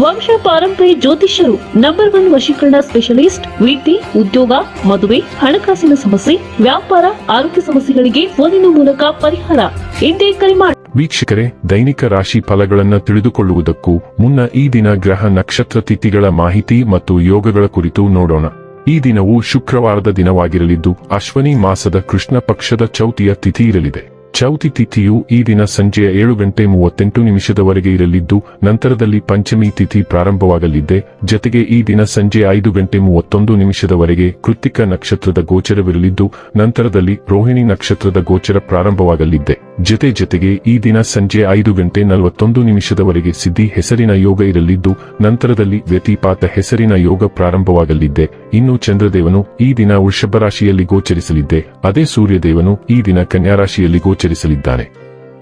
ವಂಶ ಪಾರಂಪರ್ಯ ಜ್ಯೋತಿಷ್ಯರು ನಂಬರ್ ಒನ್ ವಶೀಕರಣ ಸ್ಪೆಷಲಿಸ್ಟ್ ವಿದ್ಯೆ ಉದ್ಯೋಗ, ಮದುವೆ, ಹಣಕಾಸಿನ ಸಮಸ್ಯೆ, ವ್ಯಾಪಾರ, ಆರೋಗ್ಯ ಸಮಸ್ಯೆಗಳಿಗೆ ಫೋನಿನ ಮೂಲಕ ಪರಿಹಾರ. ಎಂದೇ ಕರೆ ಮಾಡಿ ವೀಕ್ಷಕರೇ, ದೈನಿಕ ರಾಶಿ ಫಲಗಳನ್ನು ತಿಳಿದುಕೊಳ್ಳುವುದಕ್ಕೂ ಮುನ್ನ ಈ ದಿನ ಗ್ರಹ ನಕ್ಷತ್ರ ತಿಥಿಗಳ ಮಾಹಿತಿ ಮತ್ತು ಯೋಗಗಳ ಕುರಿತು ನೋಡೋಣ. ಈ ದಿನವು ಶುಕ್ರವಾರದ ದಿನವಾಗಿರಲಿದ್ದು, ಅಶ್ವನಿ ಮಾಸದ ಕೃಷ್ಣ ಪಕ್ಷದ ಚೌತಿಯ ತಿಥಿ ಇರಲಿದೆ. ಚೌತಿ ತಿಥಿಯು ಈ ದಿನ ಸಂಜೆಯ ಏಳು ಗಂಟೆ ಮೂವತ್ತೆಂಟು ನಿಮಿಷದವರೆಗೆ ಇರಲಿದ್ದು, ನಂತರದಲ್ಲಿ ಪಂಚಮಿ ತಿಥಿ ಪ್ರಾರಂಭವಾಗಲಿದ್ದೆ ಜತೆಗೆ ಈ ದಿನ ಸಂಜೆ ಐದು ಗಂಟೆ ಮೂವತ್ತೊಂದು ನಿಮಿಷದವರೆಗೆ ಕೃತಿಕ ನಕ್ಷತ್ರದ ಗೋಚರವಿರಲಿದ್ದು, ನಂತರದಲ್ಲಿ ರೋಹಿಣಿ ನಕ್ಷತ್ರದ ಗೋಚರ ಪ್ರಾರಂಭವಾಗಲಿದ್ದೆ ಜತೆ ಜತೆಗೆ ಈ ದಿನ ಸಂಜೆ ಐದು ಗಂಟೆ ನಲವತ್ತೊಂದು ನಿಮಿಷದವರೆಗೆ ಸಿದ್ಧಿ ಹೆಸರಿನ ಯೋಗ ಇರಲಿದ್ದು, ನಂತರದಲ್ಲಿ ವ್ಯತಿಪಾತ ಹೆಸರಿನ ಯೋಗ ಪ್ರಾರಂಭವಾಗಲಿದ್ದೆ ಇನ್ನು ಚಂದ್ರದೇವನು ಈ ದಿನ ವೃಷಭ ರಾಶಿಯಲ್ಲಿ ಗೋಚರಿಸಲಿದ್ದೆ ಅದೇ ಸೂರ್ಯದೇವನು ಈ ದಿನ ಕನ್ಯಾ ರಾಶಿಯಲ್ಲಿ ಗೋಚರಿಸಲಿದ್ದಾನೆ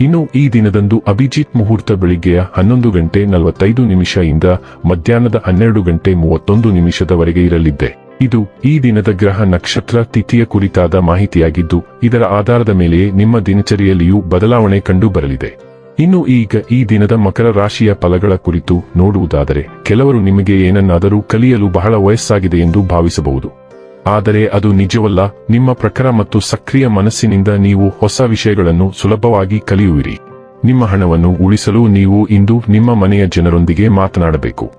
ಇನ್ನು ಈ ದಿನದಂದು ಅಭಿಜಿತ್ ಮುಹೂರ್ತ ಬೆಳಿಗ್ಗೆಯ ಹನ್ನೊಂದು ಗಂಟೆ ನಲವತ್ತೈದು ನಿಮಿಷ ಇಂದ ಮಧ್ಯಾಹ್ನದ ಹನ್ನೆರಡು ಗಂಟೆ ಮೂವತ್ತೊಂದು ನಿಮಿಷದವರೆಗೆ ಇರಲಿದ್ದೆ. ಇದು ಈ ದಿನದ ಗ್ರಹ ನಕ್ಷತ್ರ ತಿಥಿಯ ಕುರಿತಾದ ಮಾಹಿತಿಯಾಗಿದ್ದು, ಇದರ ಆಧಾರದ ಮೇಲೆಯೇ ನಿಮ್ಮ ದಿನಚರಿಯಲ್ಲಿಯೂ ಬದಲಾವಣೆ ಕಂಡು ಬರಲಿದೆ ಇನ್ನು ಈಗ ಈ ದಿನದ ಮಕರ ರಾಶಿಯ ಫಲಗಳ ಕುರಿತು ನೋಡುವುದಾದರೆ, ಕೆಲವರು ನಿಮಗೆ ಏನನ್ನಾದರೂ ಕಲಿಯಲು ಬಹಳ ವಯಸ್ಸಾಗಿದೆ ಎಂದು ಭಾವಿಸಬಹುದು. ಆದರೆ ಅದು ನಿಜವಲ್ಲ, ನಿಮ್ಮ ಪ್ರಖರ ಮತ್ತು ಸಕ್ರಿಯ ಮನಸ್ಸಿನಿಂದ ನೀವು ಹೊಸ ವಿಷಯಗಳನ್ನು ಸುಲಭವಾಗಿ ಕಲಿಯುವಿರಿ. ನಿಮ್ಮ ಹಣವನ್ನು ಉಳಿಸಲು ನೀವು ಇಂದು ನಿಮ್ಮ ಮನೆಯ ಜನರೊಂದಿಗೆ ಮಾತನಾಡಬೇಕು.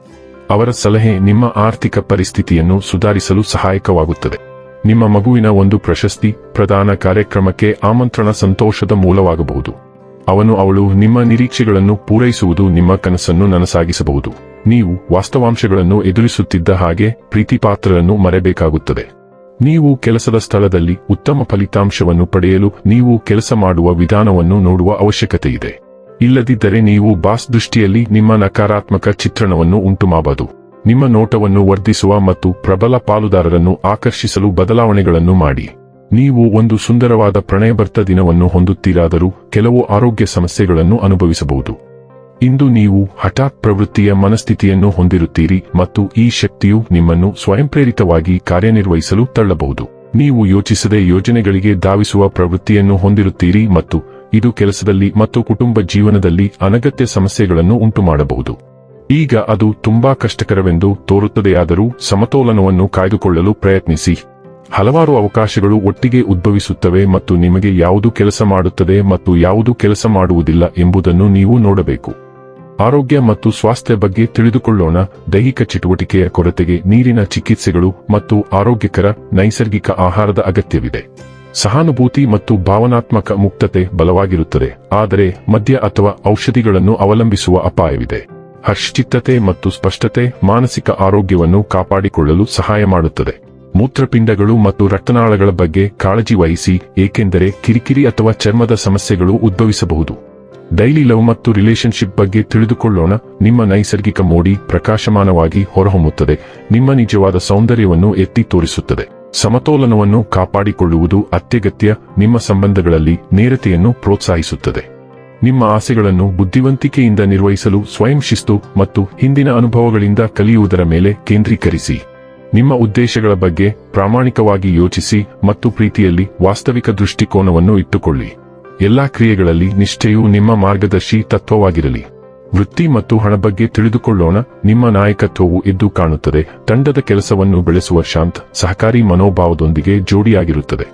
ಅವರ ಸಲಹೆ ನಿಮ್ಮ ಆರ್ಥಿಕ ಪರಿಸ್ಥಿತಿಯನ್ನು ಸುಧಾರಿಸಲು ಸಹಾಯಕವಾಗುತ್ತದೆ. ನಿಮ್ಮ ಮಗುವಿನ ಒಂದು ಪ್ರಶಸ್ತಿ, ಪ್ರದಾನ ಕಾರ್ಯಕ್ರಮಕ್ಕೆ ಆಮಂತ್ರಣ ಸಂತೋಷದ ಮೂಲವಾಗಬಹುದು. ಅವನು ಅವಳು ನಿಮ್ಮ ನಿರೀಕ್ಷೆಗಳನ್ನು ಪೂರೈಸುವುದು ನಿಮ್ಮ ಕನಸನ್ನು ನನಸಾಗಿಸಬಹುದು. ನೀವು ವಾಸ್ತವಾಂಶಗಳನ್ನು ಎದುರಿಸುತ್ತಿದ್ದ ಹಾಗೆ ಪ್ರೀತಿಪಾತ್ರರನ್ನು ಮರೆಬೇಕಾಗುತ್ತದೆ. ನೀವು ಕೆಲಸದ ಸ್ಥಳದಲ್ಲಿ ಉತ್ತಮ ಫಲಿತಾಂಶವನ್ನು ಪಡೆಯಲು ನೀವು ಕೆಲಸ ಮಾಡುವ ವಿಧಾನವನ್ನು ನೋಡುವ ಅವಶ್ಯಕತೆ ಇದೆ ಇಲ್ಲದಿದ್ದರೆ ನೀವು ಬಾಸ್ ದೃಷ್ಟಿಯಲ್ಲಿ ನಿಮ್ಮ ನಕಾರಾತ್ಮಕ ಚಿತ್ರಣವನ್ನು ಉಂಟುಮಾಬದು ನಿಮ್ಮ ನೋಟವನ್ನು ವರ್ಧಿಸುವ ಮತ್ತು ಪ್ರಬಲ ಪಾಲುದಾರರನ್ನು ಆಕರ್ಷಿಸಲು ಬದಲಾವಣೆಗಳನ್ನು ಮಾಡಿ. ನೀವು ಒಂದು ಸುಂದರವಾದ ಪ್ರಣಯಭರ್ತ ದಿನವನ್ನು ಹೊಂದುತ್ತೀರಾದರೂ ಕೆಲವು ಆರೋಗ್ಯ ಸಮಸ್ಯೆಗಳನ್ನು ಅನುಭವಿಸಬಹುದು. ಇಂದು ನೀವು ಹಠಾತ್ ಪ್ರವೃತ್ತಿಯ ಮನಸ್ಥಿತಿಯನ್ನು ಹೊಂದಿರುತ್ತೀರಿ ಮತ್ತು ಈ ಶಕ್ತಿಯು ನಿಮ್ಮನ್ನು ಸ್ವಯಂಪ್ರೇರಿತವಾಗಿ ಕಾರ್ಯನಿರ್ವಹಿಸಲು ತಳ್ಳಬಹುದು. ನೀವು ಯೋಚಿಸದೆ ಯೋಜನೆಗಳಿಗೆ ಧಾವಿಸುವ ಪ್ರವೃತ್ತಿಯನ್ನು ಹೊಂದಿರುತ್ತೀರಿ ಮತ್ತು ಇದು ಕೆಲಸದಲ್ಲಿ ಮತ್ತು ಕುಟುಂಬ ಜೀವನದಲ್ಲಿ ಅನಗತ್ಯ ಸಮಸ್ಯೆಗಳನ್ನು ಉಂಟುಮಾಡಬಹುದು. ಈಗ ಅದು ತುಂಬಾ ಕಷ್ಟಕರವೆಂದು ತೋರುತ್ತದೆಯಾದರೂ ಸಮತೋಲನವನ್ನು ಕಾಯ್ದುಕೊಳ್ಳಲು ಪ್ರಯತ್ನಿಸಿ. ಹಲವಾರು ಅವಕಾಶಗಳು ಒಟ್ಟಿಗೆ ಉದ್ಭವಿಸುತ್ತವೆ ಮತ್ತು ನಿಮಗೆ ಯಾವುದು ಕೆಲಸ ಮಾಡುತ್ತದೆ ಮತ್ತು ಯಾವುದು ಕೆಲಸ ಮಾಡುವುದಿಲ್ಲ ಎಂಬುದನ್ನು ನೀವು ನೋಡಬೇಕು. ಆರೋಗ್ಯ ಮತ್ತು ಸ್ವಾಸ್ಥ್ಯ ಬಗ್ಗೆ ತಿಳಿದುಕೊಳ್ಳೋಣ. ದೈಹಿಕ ಚಟುವಟಿಕೆಯ ಕೊರತೆಗೆ ನೀರಿನ ಚಿಕಿತ್ಸೆಗಳು ಮತ್ತು ಆರೋಗ್ಯಕರ, ನೈಸರ್ಗಿಕ ಆಹಾರದ ಅಗತ್ಯವಿದೆ. ಸಹಾನುಭೂತಿ ಮತ್ತು ಭಾವನಾತ್ಮಕ ಮುಕ್ತತೆ ಬಲವಾಗಿರುತ್ತದೆ. ಆದರೆ ಮದ್ಯ ಅಥವಾ ಔಷಧಿಗಳನ್ನು ಅವಲಂಬಿಸುವ ಅಪಾಯವಿದೆ. ಹರ್ಷಚಿತ್ತತೆ ಮತ್ತು ಸ್ಪಷ್ಟತೆ ಮಾನಸಿಕ ಆರೋಗ್ಯವನ್ನು ಕಾಪಾಡಿಕೊಳ್ಳಲು ಸಹಾಯ ಮಾಡುತ್ತದೆ. ಮೂತ್ರಪಿಂಡಗಳು ಮತ್ತು ರಕ್ತನಾಳಗಳ ಬಗ್ಗೆ ಕಾಳಜಿ ವಹಿಸಿ, ಏಕೆಂದರೆ ಕಿರಿಕಿರಿ ಅಥವಾ ಚರ್ಮದ ಸಮಸ್ಯೆಗಳು ಉದ್ಭವಿಸಬಹುದು. ಡೈಲಿ ಲವ್ ಮತ್ತು ರಿಲೇಶನ್ಶಿಪ್ ಬಗ್ಗೆ ತಿಳಿದುಕೊಳ್ಳೋಣ. ನಿಮ್ಮ ನೈಸರ್ಗಿಕ ಮೋಡಿ ಪ್ರಕಾಶಮಾನವಾಗಿ ಹೊರಹೊಮ್ಮುತ್ತದೆ. ನಿಮ್ಮ ನಿಜವಾದ ಸೌಂದರ್ಯವನ್ನು ಎತ್ತಿ ತೋರಿಸುತ್ತದೆ. ಸಮತೋಲನವನ್ನು ಕಾಪಾಡಿಕೊಳ್ಳುವುದು ಅತ್ಯಗತ್ಯ. ನಿಮ್ಮ ಸಂಬಂಧಗಳಲ್ಲಿ ನೇರತೆಯನ್ನು ಪ್ರೋತ್ಸಾಹಿಸುತ್ತದೆ. ನಿಮ್ಮ ಆಸೆಗಳನ್ನು ಬುದ್ಧಿವಂತಿಕೆಯಿಂದ ನಿರ್ವಹಿಸಲು ಸ್ವಯಂ ಶಿಸ್ತು ಮತ್ತು ಹಿಂದಿನ ಅನುಭವಗಳಿಂದ ಕಲಿಯುವುದರ ಮೇಲೆ ಕೇಂದ್ರೀಕರಿಸಿ. ನಿಮ್ಮ ಉದ್ದೇಶಗಳ ಬಗ್ಗೆ ಪ್ರಾಮಾಣಿಕವಾಗಿ ಯೋಚಿಸಿ ಮತ್ತು ಪ್ರೀತಿಯಲ್ಲಿ ವಾಸ್ತವಿಕ ದೃಷ್ಟಿಕೋನವನ್ನು ಇಟ್ಟುಕೊಳ್ಳಿ. ಎಲ್ಲಾ ಕ್ರಿಯೆಗಳಲ್ಲಿ ನಿಷ್ಠೆಯು ನಿಮ್ಮ ಮಾರ್ಗದರ್ಶಿ ತತ್ವವಾಗಿರಲಿ. ವೃತ್ತಿ ಮತ್ತು ಹಣ ಬಗ್ಗೆ ತಿಳಿದುಕೊಳ್ಳೋಣ. ನಿಮ್ಮ ನಾಯಕತ್ವವು ಎದ್ದು ಕಾಣುತ್ತದೆ. ತಂಡದ ಕೆಲಸವನ್ನು ಬೆಳೆಸುವ ಶಾಂತ್, ಸಹಕಾರಿ ಮನೋಭಾವದೊಂದಿಗೆ ಜೋಡಿಯಾಗಿರುತ್ತದೆ.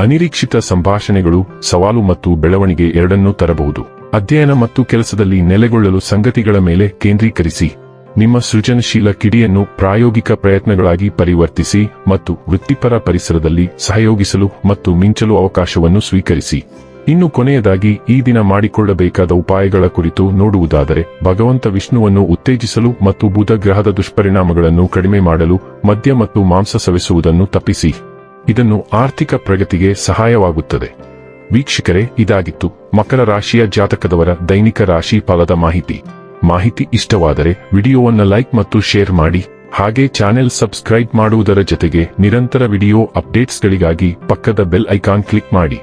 ಅನಿರೀಕ್ಷಿತ ಸಂಭಾಷಣೆಗಳು, ಸವಾಲು ಮತ್ತು ಬೆಳವಣಿಗೆ ಎರಡನ್ನೂ ತರಬಹುದು. ಅಧ್ಯಯನ ಮತ್ತು ಕೆಲಸದಲ್ಲಿ ನೆಲೆಗೊಳ್ಳಲು ಸಂಗತಿಗಳ ಮೇಲೆ ಕೇಂದ್ರೀಕರಿಸಿ. ನಿಮ್ಮ ಸೃಜನಶೀಲ ಕಿಡಿಯನ್ನು ಪ್ರಾಯೋಗಿಕ ಪ್ರಯತ್ನಗಳಾಗಿ ಪರಿವರ್ತಿಸಿ ಮತ್ತು ವೃತ್ತಿಪರ ಪರಿಸರದಲ್ಲಿ ಸಹಯೋಗಿಸಲು ಮತ್ತು ಮಿಂಚಲು ಅವಕಾಶವನ್ನು ಸ್ವೀಕರಿಸಿ. ಇನ್ನು ಕೊನೆಯದಾಗಿ ಈ ದಿನ ಮಾಡಿಕೊಳ್ಳಬೇಕಾದ ಉಪಾಯಗಳ ಕುರಿತು ನೋಡುವುದಾದರೆ, ಭಗವಂತ ವಿಷ್ಣುವನ್ನು ಉತ್ತೇಜಿಸಲು ಮತ್ತು ಬುಧ ಗ್ರಹದ ದುಷ್ಪರಿಣಾಮಗಳನ್ನು ಕಡಿಮೆ ಮಾಡಲು ಮದ್ಯ ಮತ್ತು ಮಾಂಸ ಸವಿಸುವುದನ್ನು ತಪ್ಪಿಸಿ. ಇದನ್ನು ಆರ್ಥಿಕ ಪ್ರಗತಿಗೆ ಸಹಾಯವಾಗುತ್ತದೆ. ವೀಕ್ಷಕರೇ, ಇದಾಗಿತ್ತು ಮಕರ ರಾಶಿಯ ಜಾತಕದವರ ದೈನಿಕ ರಾಶಿ ಫಲದ ಮಾಹಿತಿ. ಮಾಹಿತಿ ಇಷ್ಟವಾದರೆ ವಿಡಿಯೋವನ್ನು ಲೈಕ್ ಮತ್ತು ಶೇರ್ ಮಾಡಿ. ಹಾಗೆ ಚಾನೆಲ್ ಸಬ್ಸ್ಕ್ರೈಬ್ ಮಾಡುವುದರ ಜೊತೆಗೆ ನಿರಂತರ ವಿಡಿಯೋ ಅಪ್ಡೇಟ್ಸ್ಗಳಿಗಾಗಿ ಪಕ್ಕದ ಬೆಲ್ ಐಕಾನ್ ಕ್ಲಿಕ್ ಮಾಡಿ.